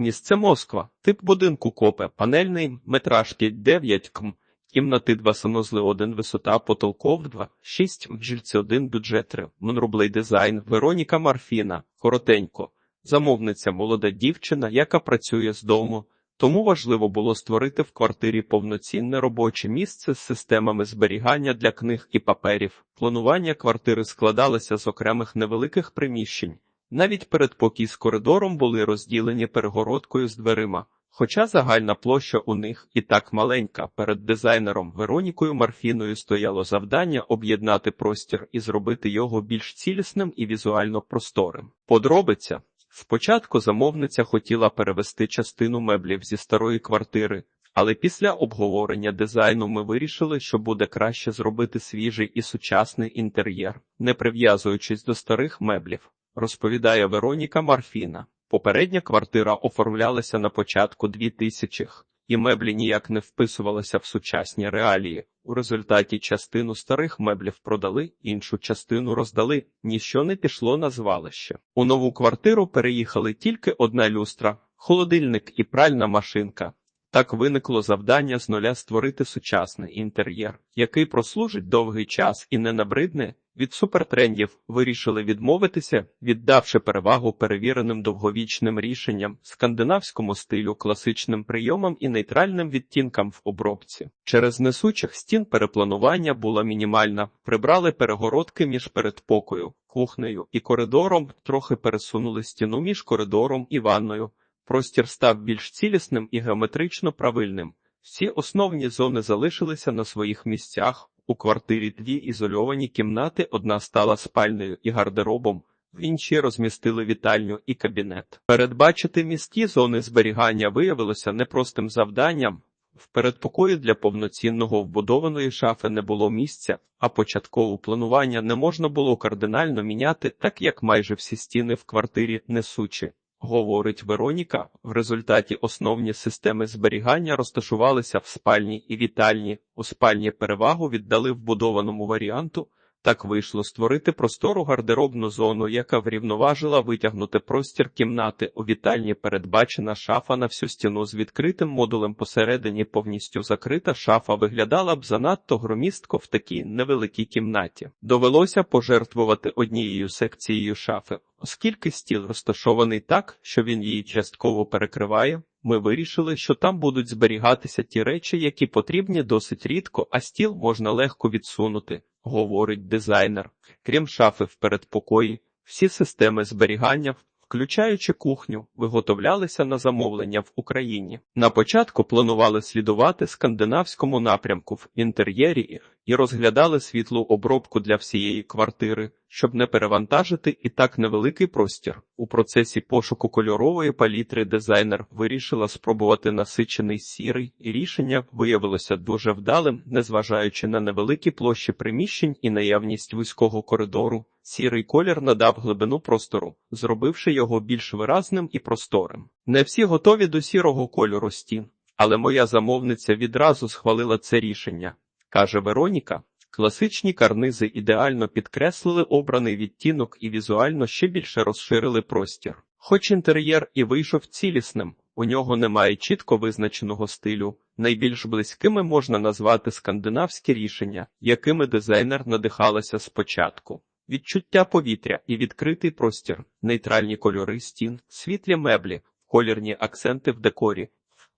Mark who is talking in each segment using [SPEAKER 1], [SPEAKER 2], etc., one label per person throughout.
[SPEAKER 1] Місце Москва. Тип будинку копе. Панельний. Метражки 9 км. Кімнати 2 санузли 1 висота потолков 2, 6 жильці 1 бюджет 3. Монрублей дизайн. Вероніка Марфіна. Коротенько. Замовниця молода дівчина, яка працює з дому. Тому важливо було створити в квартирі повноцінне робоче місце з системами зберігання для книг і паперів. Планування квартири складалося з окремих невеликих приміщень. Навіть передпокій з коридором були розділені перегородкою з дверима. Хоча загальна площа у них і так маленька, перед дизайнером Веронікою Марфіною стояло завдання об'єднати простір і зробити його більш цілісним і візуально просторим. Подробиця спочатку замовниця хотіла перевести частину меблів зі старої квартири, але після обговорення дизайну ми вирішили, що буде краще зробити свіжий і сучасний інтер'єр, не прив'язуючись до старих меблів, розповідає Вероніка Марфіна. Попередня квартира оформлялася на початку 2000-х, і меблі ніяк не вписувалися в сучасні реалії. У результаті частину старих меблів продали, іншу частину роздали, ніщо не пішло на звалище. У нову квартиру переїхали тільки одна люстра, холодильник і пральна машинка. Так виникло завдання з нуля створити сучасний інтер'єр, який прослужить довгий час і не набридне. Від супертрендів вирішили відмовитися, віддавши перевагу перевіреним довговічним рішенням, скандинавському стилю, класичним прийомам і нейтральним відтінкам в обробці. Через несучих стін перепланування була мінімальна, прибрали перегородки між передпокою, кухнею і коридором, трохи пересунули стіну між коридором і ванною. Простір став більш цілісним і геометрично правильним. Всі основні зони залишилися на своїх місцях. У квартирі дві ізольовані кімнати, одна стала спальнею і гардеробом, в іншій розмістили вітальню і кабінет. Передбачити міські зони зберігання виявилося непростим завданням. В передпокої для повноцінного вбудованої шафи не було місця, а початкове планування не можна було кардинально міняти, так як майже всі стіни в квартирі несучі. Говорить Вероніка, в результаті основні системи зберігання розташувалися в спальні і вітальні. У спальні перевагу віддали вбудованому варіанту. Так вийшло створити простору гардеробну зону, яка врівноважила витягнути простір кімнати. У вітальні передбачена шафа на всю стіну з відкритим модулем посередині повністю закрита шафа виглядала б занадто громістко в такій невеликій кімнаті. Довелося пожертвувати однією секцією шафи, оскільки стіл розташований так, що він її частково перекриває. Ми вирішили, що там будуть зберігатися ті речі, які потрібні досить рідко, а стіл можна легко відсунути, говорить дизайнер. Крім шафи в передпокої, всі системи зберігання, включаючи кухню, виготовлялися на замовлення в Україні. На початку планували слідувати скандинавському напрямку в інтер'єрі і розглядали світлу обробку для всієї квартири, щоб не перевантажити і так невеликий простір. У процесі пошуку кольорової палітри дизайнер вирішила спробувати насичений сірий, і рішення виявилося дуже вдалим, незважаючи на невеликі площі приміщень і наявність вузького коридору. Сірий колір надав глибину простору, зробивши його більш виразним і просторим. Не всі готові до сірого кольору стін, але моя замовниця відразу схвалила це рішення, каже Вероніка. Класичні карнизи ідеально підкреслили обраний відтінок і візуально ще більше розширили простір. Хоч інтер'єр і вийшов цілісним, у нього немає чітко визначеного стилю. Найбільш близькими можна назвати скандинавські рішення, якими дизайнер надихалася спочатку. Відчуття повітря і відкритий простір, нейтральні кольори стін, світлі меблі, колірні акценти в декорі,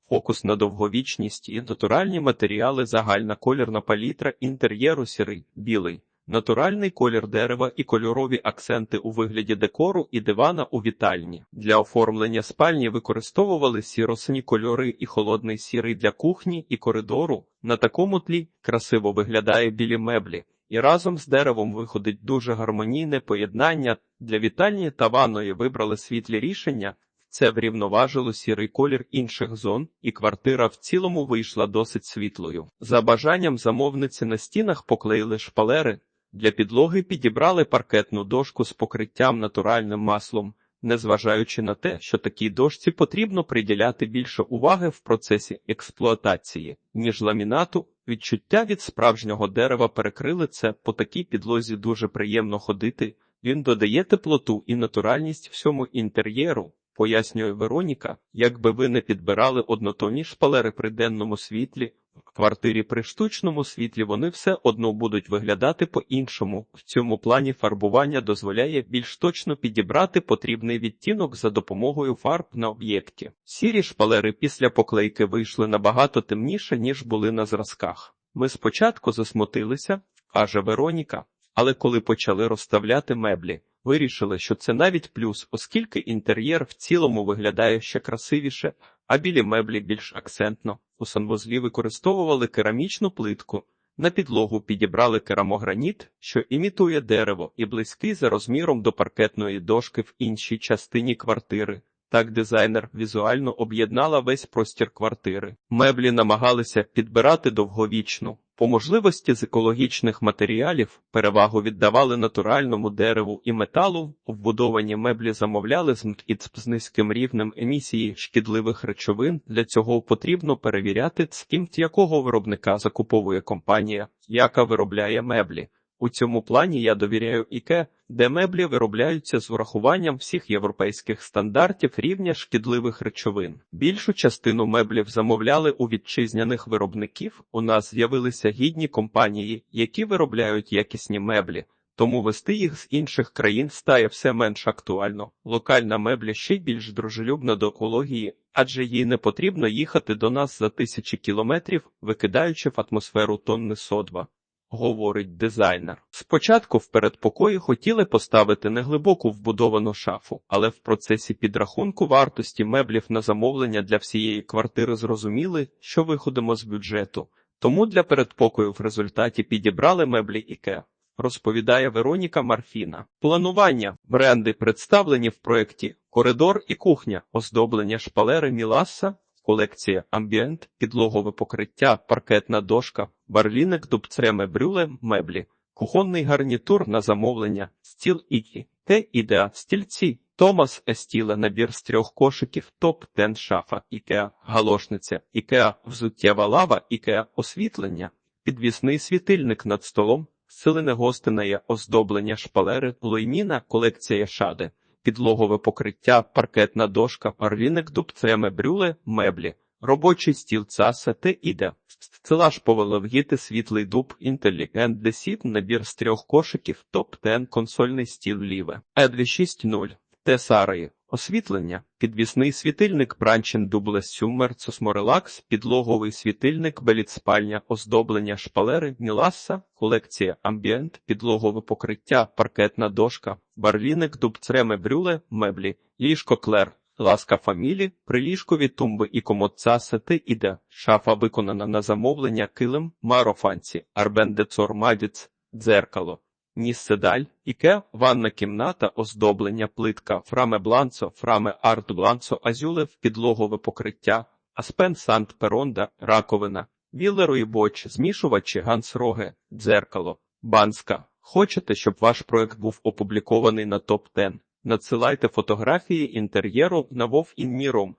[SPEAKER 1] фокус на довговічність і натуральні матеріали, загальна колірна палітра інтер'єру сірий, білий, натуральний колір дерева і кольорові акценти у вигляді декору і дивана у вітальні. Для оформлення спальні використовували сіросині кольори і холодний сірий для кухні і коридору. На такому тлі красиво виглядає білі меблі. І разом з деревом виходить дуже гармонійне поєднання. Для вітальні та ванної вибрали світлі рішення. Це врівноважило сірий колір інших зон, і квартира в цілому вийшла досить світлою. За бажанням замовниці на стінах поклеїли шпалери. Для підлоги підібрали паркетну дошку з покриттям натуральним маслом, незважаючи на те, що такій дошці потрібно приділяти більше уваги в процесі експлуатації, ніж ламінату. Відчуття від справжнього дерева перекрили це по такій підлозі дуже приємно ходити. Він додає теплоту і натуральність всьому інтер'єру. пояснює Вероніка, якби ви не підбирали однотонні шпалери при денному світлі, в квартирі при штучному світлі вони все одно будуть виглядати по-іншому. В цьому плані фарбування дозволяє більш точно підібрати потрібний відтінок за допомогою фарб на об'єкті. Сірі шпалери після поклейки вийшли набагато темніше, ніж були на зразках. Ми спочатку засмутилися, каже Вероніка, але коли почали розставляти меблі, вирішили, що це навіть плюс, оскільки інтер'єр в цілому виглядає ще красивіше, а білі меблі більш акцентно. У санвузлі використовували керамічну плитку. На підлогу підібрали керамограніт, що імітує дерево і близький за розміром до паркетної дошки в іншій частині квартири. Так дизайнер візуально об'єднала весь простір квартири. Меблі намагалися підбирати довговічну. По можливості з екологічних матеріалів перевагу віддавали натуральному дереву і металу, вбудовані меблі замовляли з МТІЦП з низьким рівнем емісії шкідливих речовин. Для цього потрібно перевіряти, скімт якого виробника закуповує компанія, яка виробляє меблі. У цьому плані я довіряю ІКЕ, де меблі виробляються з урахуванням всіх європейських стандартів рівня шкідливих речовин. Більшу частину меблів замовляли у вітчизняних виробників. У нас з'явилися гідні компанії, які виробляють якісні меблі. Тому вести їх з інших країн стає все менш актуально. Локальна мебля ще й більш дружелюбна до екології, адже їй не потрібно їхати до нас за тисячі кілометрів, викидаючи в атмосферу тонни содва говорить дизайнер. Спочатку в передпокої хотіли поставити неглибоку вбудовану шафу, але в процесі підрахунку вартості меблів на замовлення для всієї квартири зрозуміли, що виходимо з бюджету. Тому для передпокою в результаті підібрали меблі Іке. Розповідає Вероніка Марфіна. Планування бренди представлені в проєкті Коридор і кухня, оздоблення шпалери Міласа, колекція Амбієнт, підлогове покриття, паркетна дошка, барлінек, дубцреме брюле, меблі, кухонний гарнітур на замовлення, стіл Ікі, те ідеа, стільці, Томас Естіле, набір з трьох кошиків, топ тен шафа, Ікеа, галошниця, Ікеа, взуттєва лава, Ікеа, освітлення, підвісний світильник над столом, силене гостине оздоблення шпалери, лойміна, колекція шади підлогове покриття, паркетна дошка, парліник, дубцеме, брюле, меблі, робочий стіл цаса те іде. Стелаж повеловгіти, світлий дуб, інтелігент, десіт, набір з трьох кошиків, топ-тен, консольний стіл ліве, Е260, Тесари, освітлення, підвісний світильник, бранчин дубле сюмер, сосморелакс, підлоговий світильник, беліт-спальня, оздоблення шпалери, міласа, колекція амбієнт, підлогове покриття, паркетна дошка, барліник, дубцреме брюле, меблі, ліжко клер. Ласка фамілі, приліжкові тумби і комод цасети іде, шафа виконана на замовлення килим, марофанці, арбендецор мадіц, дзеркало. Нісседаль, іке, ванна кімната, оздоблення, плитка, фраме бланцо, фраме арт бланцо, азюлев, підлогове покриття, аспен сант перонда, раковина, вілерої боч, змішувачі, гансроги, дзеркало, банська. Хочете, щоб ваш проект був опублікований на топ 10 Надсилайте фотографії інтер'єру на Вов Рю.